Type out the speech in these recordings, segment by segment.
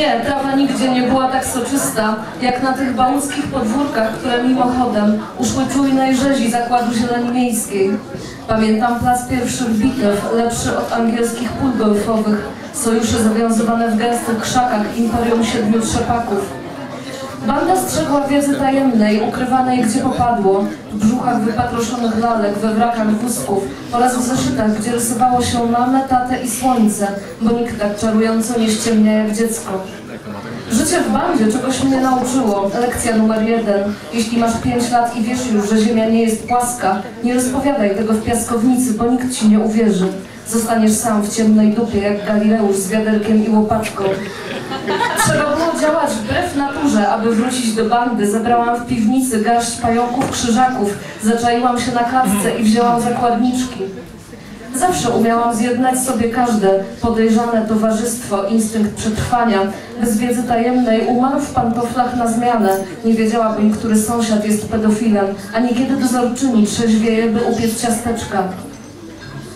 nie, trawa nigdzie nie była tak soczysta, jak na tych bałuckich podwórkach, które mimochodem uszły czujnej rzezi zakładu zieleni miejskiej. Pamiętam plac pierwszych bitew, lepszy od angielskich pól golfowych, sojusze zawiązywane w gęstych krzakach Imperium Siedmiu Trzepaków. Banda strzegła wiedzy tajemnej, ukrywanej gdzie popadło, w brzuchach wypatroszonych lalek, we wrakach wózków oraz w zeszytach, gdzie rysowało się mamę, tatę i słońce, bo nikt tak czarująco nie ściemnia jak dziecko. Życie w bandzie czegoś mnie nauczyło. Lekcja numer jeden. Jeśli masz pięć lat i wiesz już, że ziemia nie jest płaska, nie rozpowiadaj tego w piaskownicy, bo nikt ci nie uwierzy. Zostaniesz sam w ciemnej dupie, jak Galileusz z wiaderkiem i łopatką. Trzeba było działać wbrew naturze, aby wrócić do bandy. Zebrałam w piwnicy garść pająków krzyżaków, zaczaiłam się na klatce i wzięłam zakładniczki. Zawsze umiałam zjednać sobie każde podejrzane towarzystwo, instynkt przetrwania. Bez wiedzy tajemnej umarł w pantoflach na zmianę. Nie wiedziałabym, który sąsiad jest pedofilem, ani kiedy dozorczyni trzeźwieje, by upiec ciasteczka.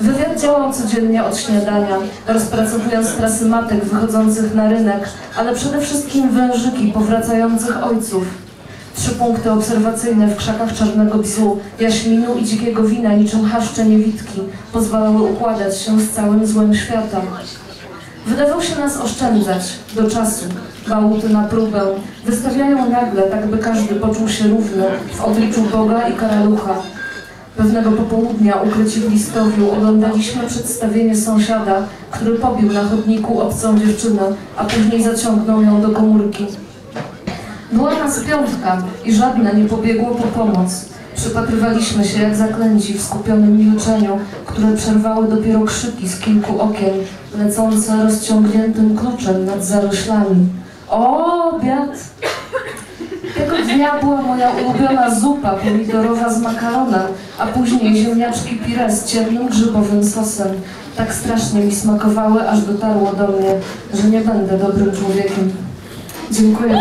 Wywiad działał codziennie od śniadania, rozpracowując trasy matek wychodzących na rynek, ale przede wszystkim wężyki powracających ojców. Trzy punkty obserwacyjne w krzakach czarnego bzu, jaśminu i dzikiego wina niczym haszcze niewidki pozwalały układać się z całym złem świata. Wydawał się nas oszczędzać do czasu. Bałuty na próbę wystawiają nagle, tak by każdy poczuł się równy w obliczu Boga i karalucha. Pewnego popołudnia ukryci w Listowiu oglądaliśmy przedstawienie sąsiada, który pobił na chodniku obcą dziewczynę, a później zaciągnął ją do komórki. Była nas piątka i żadne nie pobiegło po pomoc. Przypatrywaliśmy się jak zaklęci w skupionym milczeniu, które przerwały dopiero krzyki z kilku okien, lecące rozciągniętym kluczem nad zaroślami. Obiad! Tego dnia była moja ulubiona zupa pomidorowa z makaronem, a później ziemniaczki pire z ciemnym grzybowym sosem. Tak strasznie mi smakowały, aż dotarło do mnie, że nie będę dobrym człowiekiem. Dziękuję.